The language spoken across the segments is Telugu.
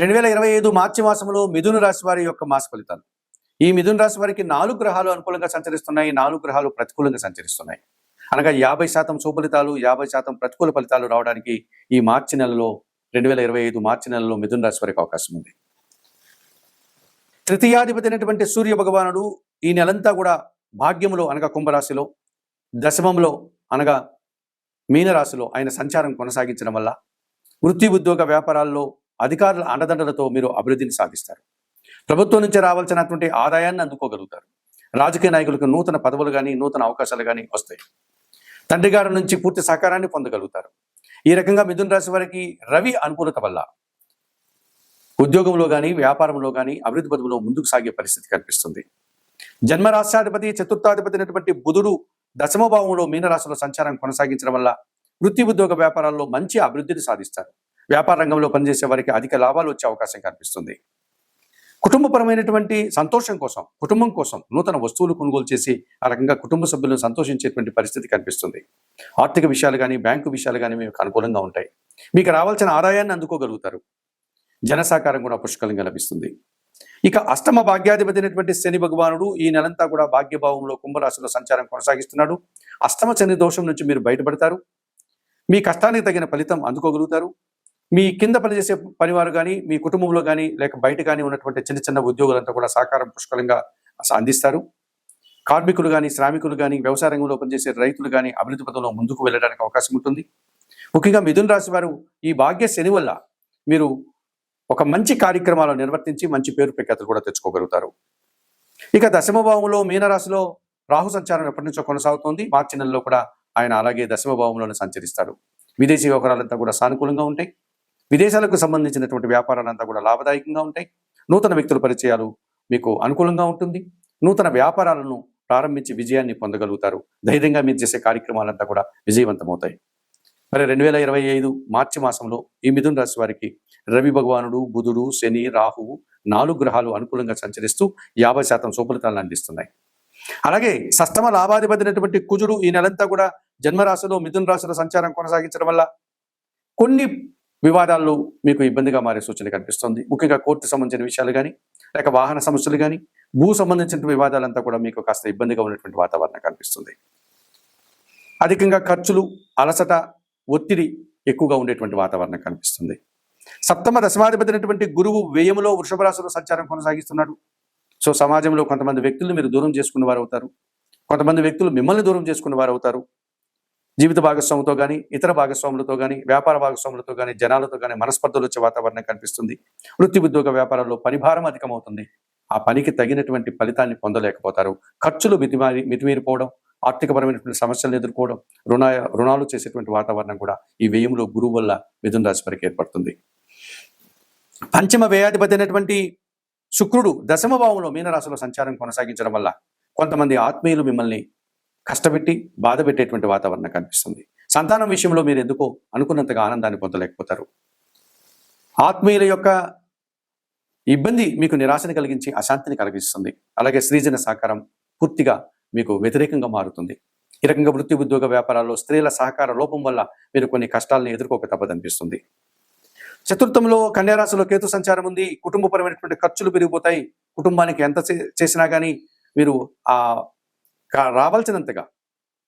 రెండు వేల ఇరవై ఐదు మార్చి మాసంలో మిథున రాశి వారి యొక్క మాస ఫలితాలు. ఈ మిథున రాశి వారికి నాలుగు గ్రహాలు అనుకూలంగా సంచరిస్తున్నాయి నాలుగు గ్రహాలు ప్రతికూలంగా సంచరిస్తున్నాయి. అనగా యాభై శాతం సుఫలితాలు యాభై శాతం ప్రతికూల ఫలితాలు రావడానికి ఈ మార్చి నెలలో రెండు వేల ఇరవై ఐదు మార్చి నెలలో మిథున రాశి వారికి అవకాశం ఉంది. తృతీయాధిపతి అయినటువంటి సూర్య భగవానుడు ఈ నెలంతా కూడా భాగ్యములో అనగా కుంభరాశిలో దశమంలో అనగా మీనరాశిలో ఆయన సంచారం కొనసాగించడం వల్ల వృత్తి ఉద్యోగ వ్యాపారాల్లో అధికారుల అండదండలతో మీరు అభివృద్ధిని సాధిస్తారు ప్రభుత్వం నుంచి రావాల్సినటువంటి ఆదాయాన్ని అందుకోగలుగుతారు. రాజకీయ నాయకులకు నూతన పదవులు కానీ నూతన అవకాశాలు కానీ వస్తాయి. తండ్రి గారి నుంచి పూర్తి సహకారాన్ని పొందగలుగుతారు. ఈ రకంగా మిథున రాశి వారికి రవి అనుకూలత వల్ల ఉద్యోగంలో కానీ వ్యాపారంలో కానీ అభివృద్ధి పదవులో ముందుకు సాగే పరిస్థితి కనిపిస్తుంది. జన్మరాష్ట్రాధిపతి చతుర్థాధిపతి అయినటువంటి బుధుడు దశమభావంలో మీనరాశిలో సంచారం కొనసాగించడం వల్ల వృత్తి ఉద్యోగ వ్యాపారాల్లో మంచి అభివృద్ధిని సాధిస్తారు. వ్యాపార రంగంలో పనిచేసే వారికి అధిక లాభాలు వచ్చే అవకాశం కనిపిస్తుంది. కుటుంబపరమైనటువంటి సంతోషం కోసం కుటుంబం కోసం నూతన వస్తువులు కొనుగోలు చేసి ఆ రకంగా కుటుంబ సభ్యులను సంతోషించేటువంటి పరిస్థితి కనిపిస్తుంది. ఆర్థిక విషయాలు కానీ బ్యాంకు విషయాలు కానీ మీకు అనుకూలంగా ఉంటాయి. మీకు రావాల్సిన ఆదాయాన్ని అందుకోగలుగుతారు. జనసాకారం కూడా పుష్కలంగా లభిస్తుంది. ఇక అష్టమ భాగ్యాధిపతి అయినటువంటి శని భగవానుడు ఈ నెలంతా కూడా భాగ్యభావంలో కుంభరాశిలో సంచారం కొనసాగిస్తున్నాడు. అష్టమ శని దోషం నుంచి మీరు బయటపడతారు. మీ కష్టానికి తగిన ఫలితం అందుకోగలుగుతారు. మీ కింద పనిచేసే పనివారు కానీ మీ కుటుంబంలో కానీ లేక బయట కానీ ఉన్నటువంటి చిన్న చిన్న ఉద్యోగులంతా కూడా సహకారం పుష్కలంగా అందిస్తారు. కార్మికులు కానీ శ్రామికులు కానీ వ్యవసాయ రంగంలో పనిచేసే రైతులు కానీ అభివృద్ధి పథంలో ముందుకు వెళ్ళడానికి అవకాశం ఉంటుంది. ముఖ్యంగా మిథున రాశి వారు ఈ భాగ్య శని వల్ల మీరు ఒక మంచి కార్యక్రమాలు నిర్వర్తించి మంచి పేరు ప్రఖ్యాతులు కూడా తెచ్చుకోగలుగుతారు. ఇక దశమ భావంలో మీనరాశిలో రాహు సంచారం ఎప్పటి నుంచో కొనసాగుతోంది. మార్చి నెలలో కూడా ఆయన అలాగే దశమ భావంలోనే విదేశీ వ్యవహారాలంతా కూడా సానుకూలంగా ఉంటాయి. విదేశాలకు సంబంధించినటువంటి వ్యాపారాలంతా కూడా లాభదాయకంగా ఉంటాయి. నూతన వ్యక్తుల పరిచయాలు మీకు అనుకూలంగా ఉంటుంది. నూతన వ్యాపారాలను ప్రారంభించి విజయాన్ని పొందగలుగుతారు. ధైర్యంగా మీరు చేసే కార్యక్రమాలంతా కూడా విజయవంతమవుతాయి. మరి రెండు వేల ఇరవై ఐదు మార్చి మాసంలో ఈ మిథున రాశి వారికి రవి భగవానుడు బుధుడు శని రాహువు నాలుగు గ్రహాలు అనుకూలంగా సంచరిస్తూ యాభై శాతం సుఫలితాలను అందిస్తున్నాయి. అలాగే సష్టమ లాభాధిపతినటువంటి కుజుడు ఈ నెలంతా కూడా జన్మరాశిలో మిథున రాశిలో సంచారం కొనసాగించడం వల్ల కొన్ని వివాదాల్లో మీకు ఇబ్బందిగా మారే సూచన కనిపిస్తుంది. ముఖ్యంగా కోర్టు సంబంధించిన విషయాలు కానీ లేక వాహన సమస్యలు కానీ భూ సంబంధించిన వివాదాలంతా కూడా మీకు కాస్త ఇబ్బందిగా ఉన్నటువంటి వాతావరణం కనిపిస్తుంది. అధికంగా ఖర్చులు అలసట ఒత్తిడి ఎక్కువగా ఉండేటువంటి వాతావరణం కనిపిస్తుంది. సప్తమ దశమాధిపతినటువంటి గురువు వ్యయంలో వృషభ రాశిలో సంచారం కొనసాగిస్తున్నాడు. సో సమాజంలో కొంతమంది వ్యక్తులను మీరు దూరం చేసుకున్న వారు అవుతారు కొంతమంది వ్యక్తులు మిమ్మల్ని దూరం చేసుకున్న వారు అవుతారు జీవిత భాగస్వాములతో కానీ ఇతర భాగస్వాములతో కానీ వ్యాపార భాగస్వాములతో కానీ జనాలతో కానీ మనస్పర్ధలు వచ్చే వాతావరణం కనిపిస్తుంది. వృత్తి ఉద్యోగ వ్యాపారాల్లో పనిభారం అధికమవుతుంది. ఆ పనికి తగినటువంటి ఫలితాన్ని పొందలేకపోతారు. ఖర్చులు మితిమారి మితిమీరిపోవడం ఆర్థికపరమైనటువంటి సమస్యలను ఎదుర్కోవడం రుణ రుణాలు చేసేటువంటి వాతావరణం కూడా ఈ వ్యయంలో గురువు వల్ల మిథున రాశి వారికి ఏర్పడుతుంది. పంచమ వ్యయాధిపతి అయినటువంటి శుక్రుడు దశమ భావంలో మీనరాశిలో సంచారం కొనసాగించడం వల్ల కొంతమంది ఆత్మీయులు మిమ్మల్ని కష్టపెట్టి బాధ పెట్టేటువంటి వాతావరణం కనిపిస్తుంది. సంతానం విషయంలో మీరు ఎందుకో అనుకున్నంతగా ఆనందాన్ని పొందలేకపోతారు. ఆత్మీయుల యొక్క ఇబ్బంది మీకు నిరాశని కలిగించి అశాంతిని కలిగిస్తుంది. అలాగే స్త్రీజన సహకారం పూర్తిగా మీకు వ్యతిరేకంగా మారుతుంది. ఈ రకంగా వృత్తి ఉద్యోగ వ్యాపారాల్లో స్త్రీల సహకార లోపం వల్ల మీరు కొన్ని కష్టాలను ఎదుర్కోక తప్పదనిపిస్తుంది. చతుర్థంలో కన్యారాశిలో కేతు సంచారం ఉంది. కుటుంబపరమైనటువంటి ఖర్చులు పెరిగిపోతాయి. కుటుంబానికి ఎంత చే- చేసినా కానీ మీరు ఆ రావాల్సినంతగా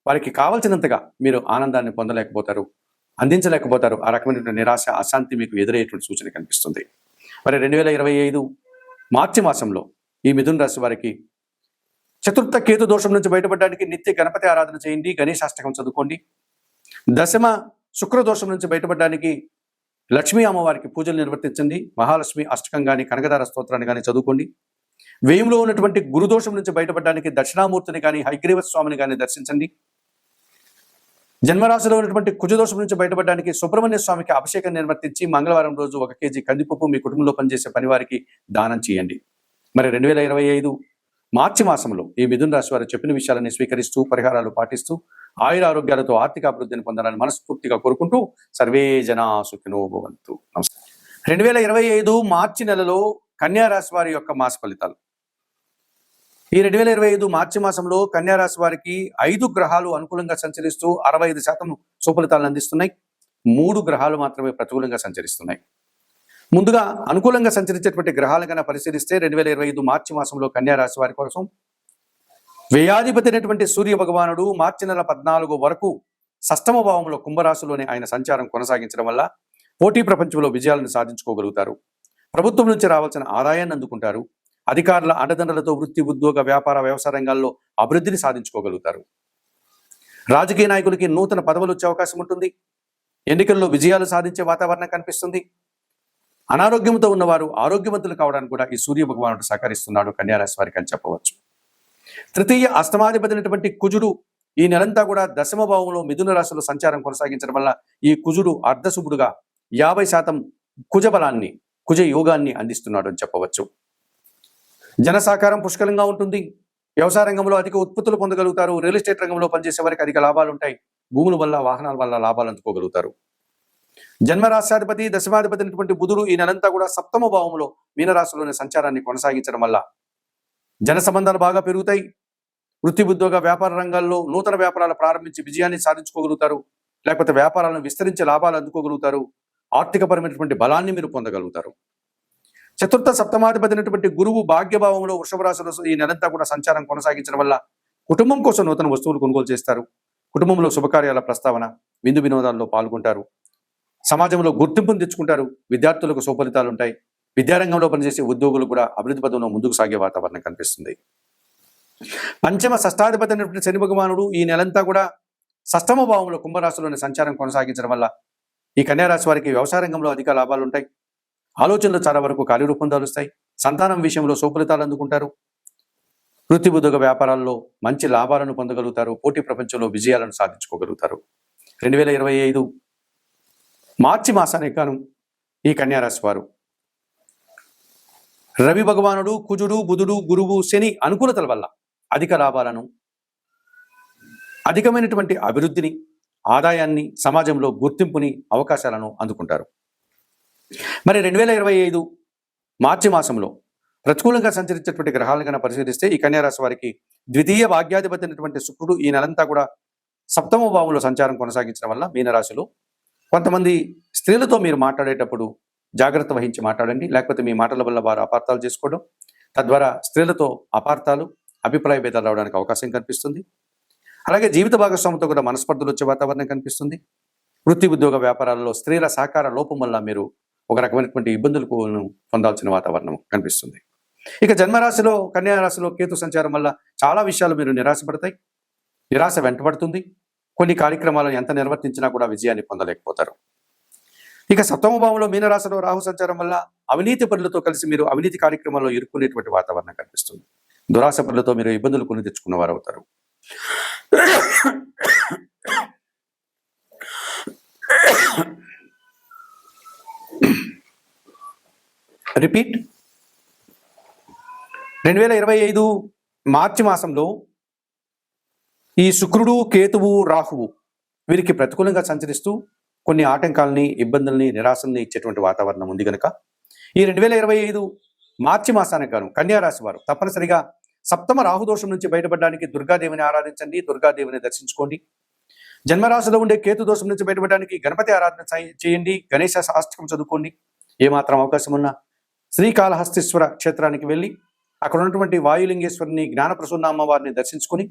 వారికి కావాల్సినంతగా మీరు ఆనందాన్ని పొందలేకపోతారు అందించలేకపోతారు. ఆ రకమైనటువంటి నిరాశ అశాంతి మీకు ఎదురయ్యేటువంటి సూచన కనిపిస్తుంది. మరి రెండు వేల ఇరవై ఐదు మార్చి మాసంలో ఈ మిథున రాశి వారికి చతుర్థ కేతు దోషం నుంచి బయటపడడానికి నిత్య గణపతి ఆరాధన చేయండి గణేశాష్టకం చదువుకోండి. దశమ శుక్ర దోషం నుంచి బయటపడడానికి లక్ష్మీ అమ్మవారికి పూజలు నిర్వర్తించండి. మహాలక్ష్మి అష్టకం కానీ కనకదార స్తోత్రాన్ని కానీ చదువుకోండి. వ్యయంలో ఉన్నటువంటి గురుదోషం నుంచి బయటపడడానికి దక్షిణామూర్తిని కానీ హైగ్రీవ స్వామిని కానీ దర్శించండి. జన్మరాశిలో ఉన్నటువంటి కుజదోషం నుంచి బయటపడడానికి సుబ్రహ్మణ్య స్వామికి అభిషేకం నిర్వర్తించి మంగళవారం రోజు ఒక కేజీ కందిపప్పు మీ కుటుంబంలో పనిచేసే పనివారికి దానం చేయండి. మరి రెండు వేల ఇరవై ఐదు మార్చి మాసంలో ఈ మిథున రాశి వారు చెప్పిన విషయాలని స్వీకరిస్తూ పరిహారాలు పాటిస్తూ ఆయుర ఆరోగ్యాలతో ఆర్థిక అభివృద్ధిని పొందాలని మనస్ఫూర్తిగా కోరుకుంటూ సర్వే జనా సుఖినో భవంతు. నమస్కారం. రెండు వేల ఇరవై ఐదు మార్చి నెలలో కన్యా రాశి వారి యొక్క మాస ఫలితాలు. ఈ రెండు వేల ఇరవై ఐదు మార్చి మాసంలో కన్యా రాశి వారికి ఐదు గ్రహాలు అనుకూలంగా సంచరిస్తూ అరవై ఐదు శాతం సుఫలితాలను అందిస్తున్నాయి. మూడు గ్రహాలు మాత్రమే ప్రతికూలంగా సంచరిస్తున్నాయి. ముందుగా అనుకూలంగా సంచరించేటువంటి గ్రహాలు కన్నా పరిశీలిస్తే రెండు వేల ఇరవై ఐదు మార్చి మాసంలో కన్యారాశి వారి కోసం వ్యయాధిపతి అయినటువంటి సూర్య భగవానుడు మార్చి నెల పద్నాలుగు వరకు సష్టమ భావంలో కుంభరాశిలోనే ఆయన సంచారం కొనసాగించడం వల్ల పోటీ ప్రపంచంలో విజయాలను సాధించుకోగలుగుతారు. ప్రభుత్వం నుంచి రావాల్సిన ఆదాయాన్ని అందుకుంటారు. అధికారుల అండదండలతో వృత్తి ఉద్యోగ వ్యాపార వ్యవసాయ రంగాల్లో అభివృద్ధిని సాధించుకోగలుగుతారు. రాజకీయ నాయకులకి నూతన పదవులు వచ్చే అవకాశం ఉంటుంది. ఎన్నికల్లో విజయాలు సాధించే వాతావరణం కనిపిస్తుంది. అనారోగ్యంతో ఉన్నవారు ఆరోగ్యవంతులు కావడానికి కూడా ఈ సూర్య భగవానుడు సహకరిస్తున్నాడు కన్యారాశి వారికి అని చెప్పవచ్చు. తృతీయ అష్టమాధిపతినటువంటి కుజుడు ఈ నెలంతా కూడా దశమ భావంలో మిథున రాశిలో సంచారం కొనసాగించడం వల్ల ఈ కుజుడు అర్ధశుభుడుగా యాభై శాతం కుజబలాన్ని కుజ యోగాన్ని అందిస్తున్నాడు అని చెప్పవచ్చు. జన సహకారం పుష్కలంగా ఉంటుంది. వ్యవసాయ రంగంలో అధిక ఉత్పత్తులు పొందగలుగుతారు. రియల్ ఎస్టేట్ రంగంలో పనిచేసే వారికి అధిక లాభాలు ఉంటాయి. భూముల వల్ల వాహనాల వల్ల లాభాలు అందుకోగలుగుతారు. జన్మరాశాధిపతి దశమాధిపతి అయినటువంటి బుధుడు ఈ నెలంతా కూడా సప్తమ భావంలో మీనరాశిలోని సంచారాన్ని కొనసాగించడం వల్ల జన సంబంధాలు బాగా పెరుగుతాయి. వృత్తి ఉద్యోగ వ్యాపార రంగాల్లో నూతన వ్యాపారాలు ప్రారంభించి విజయాన్ని సాధించుకోగలుగుతారు. లేకపోతే వ్యాపారాలను విస్తరించి లాభాలు అందుకోగలుగుతారు. ఆర్థికపరమైనటువంటి బలాన్ని మీరు పొందగలుగుతారు. చతుర్థ సప్తమాధిపతి గురువు భాగ్యభావంలో వృషభ రాశిలో ఈ నెలంతా కూడా సంచారం కొనసాగించడం వల్ల కుటుంబం కోసం నూతన వస్తువులు కొనుగోలు చేస్తారు. కుటుంబంలో శుభకార్యాల ప్రస్తావన విందు వినోదాల్లో పాల్గొంటారు. సమాజంలో గుర్తింపును తెచ్చుకుంటారు. విద్యార్థులకు సుఫలితాలు ఉంటాయి. విద్యారంగంలో పనిచేసే ఉద్యోగులు కూడా అభివృద్ధి పదంలో ముందుకు సాగే వాతావరణం కనిపిస్తుంది. పంచమ షష్టాధిపతి అయినటువంటి శని భగవానుడు ఈ నెలంతా కూడా షష్టమ భావంలో కుంభరాశిలోని సంచారం కొనసాగించడం వల్ల ఈ కన్యారాశి వారికి వ్యవసాయ రంగంలో అధిక లాభాలు ఉంటాయి. ఆలోచనలు చాలా వరకు కార్యరూపం దాలుస్తాయి. సంతానం విషయంలో సుఫలితాలు అందుకుంటారు. వృత్తిబుద్ధక వ్యాపారాల్లో మంచి లాభాలను పొందగలుగుతారు. పోటీ ప్రపంచంలో విజయాలను సాధించుకోగలుగుతారు. రెండు వేల ఇరవై ఐదు మార్చి మాసానికి గాను ఈ కన్యారాశి వారు రవి భగవానుడు కుజుడు బుధుడు గురువు శని అనుకూలతల వల్ల అధిక లాభాలను అధికమైనటువంటి అభివృద్ధిని ఆదాయాన్ని సమాజంలో గుర్తింపుని అవకాశాలను అందుకుంటారు. మరి రెండు వేల ఇరవై ఐదు మార్చి మాసంలో ప్రతికూలంగా సంచరించేటువంటి గ్రహాలను కన్నా పరిశీలిస్తే ఈ కన్యారాశి వారికి ద్వితీయ భాగ్యాధిపతి అయినటువంటి శుక్రుడు ఈ నెలంతా కూడా సప్తమ భావంలో సంచారం కొనసాగించడం వల్ల మీనరాశిలో కొంతమంది స్త్రీలతో మీరు మాట్లాడేటప్పుడు జాగ్రత్త వహించి మాట్లాడండి లేకపోతే మీ మాటల వల్ల వారు అపార్థాలు చేసుకోవడం. తద్వారా స్త్రీలతో అపార్థాలు అభిప్రాయ భేదాలు రావడానికి అవకాశం కనిపిస్తుంది. అలాగే జీవిత భాగస్వామితో కూడా మనస్పర్ధలు వచ్చే వాతావరణం కనిపిస్తుంది. వృత్తి ఉద్యోగ వ్యాపారాల్లో స్త్రీల సహకార లోపం వల్ల మీరు ఒక రకమైనటువంటి ఇబ్బందులకు పొందాల్సిన వాతావరణం కనిపిస్తుంది. ఇక జన్మరాశిలో కన్యారాశిలో కేతు సంచారం వల్ల చాలా విషయాలు మీరు నిరాశపడతాయి. నిరాశ వెంటబడుతుంది. కొన్ని కార్యక్రమాలను ఎంత నిర్వర్తించినా కూడా విజయాన్ని పొందలేకపోతారు. ఇక సప్తమ భావంలో మీనరాశిలో రాహు సంచారం వల్ల అవినీతి పనులతో కలిసి మీరు అవినీతి కార్యక్రమాల్లో ఇరుక్కునేటువంటి వాతావరణం కనిపిస్తుంది. దురాశ పనులతో మీరు ఇబ్బందులు కొని తెచ్చుకున్న వారు అవుతారు రిపీట్ రెండు వేల ఇరవై ఐదు మార్చి మాసంలో ఈ శుక్రుడు కేతువు రాహువు వీరికి ప్రతికూలంగా సంచరిస్తూ కొన్ని ఆటంకాలని ఇబ్బందుల్ని నిరాశల్ని ఇచ్చేటువంటి వాతావరణం ఉంది కనుక ఈ రెండు వేల ఇరవై ఐదు మార్చి మాసానికి గాను కన్యారాశి వారు తప్పనిసరిగా సప్తమ రాహుదోషం నుంచి బయటపడడానికి దుర్గాదేవిని ఆరాధించండి దుర్గాదేవిని దర్శించుకోండి. జన్మరాశిలో ఉండే కేతు దోషం నుంచి బయటపడడానికి గణపతి ఆరాధన చేయండి గణేశ శాస్త్రం చదువుకోండి. ఏమాత్రం అవకాశం ఉన్నా శ్రీకాళహస్తీశ్వర క్షేత్రానికి వెళ్ళి అక్కడ ఉన్నటువంటి వాయులింగేశ్వరిని జ్ఞానప్రసన్న అమ్మవారిని దర్శించుకుని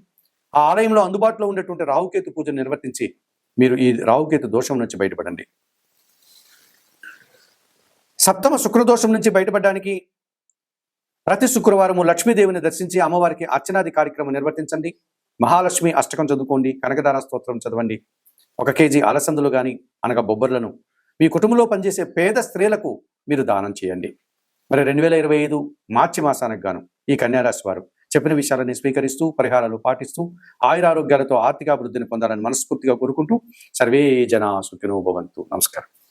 ఆ ఆలయంలో అందుబాటులో ఉండేటువంటి రాహుకేతు పూజను నిర్వర్తించి మీరు ఈ రాహుకేతు దోషం నుంచి బయటపడండి. సప్తమ శుక్రదోషం నుంచి బయటపడడానికి ప్రతి శుక్రవారము లక్ష్మీదేవిని దర్శించి అమ్మవారికి అర్చనాది కార్యక్రమం నిర్వర్తించండి. మహాలక్ష్మి అష్టకం చదువుకోండి. కనకదాన స్తోత్రం చదవండి. ఒక కేజీ అలసందులు కానీ అనగా బొబ్బర్లను మీ కుటుంబంలో పనిచేసే పేద స్త్రీలకు మీరు దానం చేయండి. మరి రెండు వేల ఇరవై ఐదు మార్చి మాసానికి గాను ఈ కన్యారాశి వారు చెప్పిన విషయాలని స్వీకరిస్తూ పరిహారాలు పాటిస్తూ ఆయురారోగ్యాలతో ఆర్థికాభివృద్ధిని పొందాలని మనస్ఫూర్తిగా కోరుకుంటూ సర్వే జన సుఖినో భవంతు. నమస్కారం.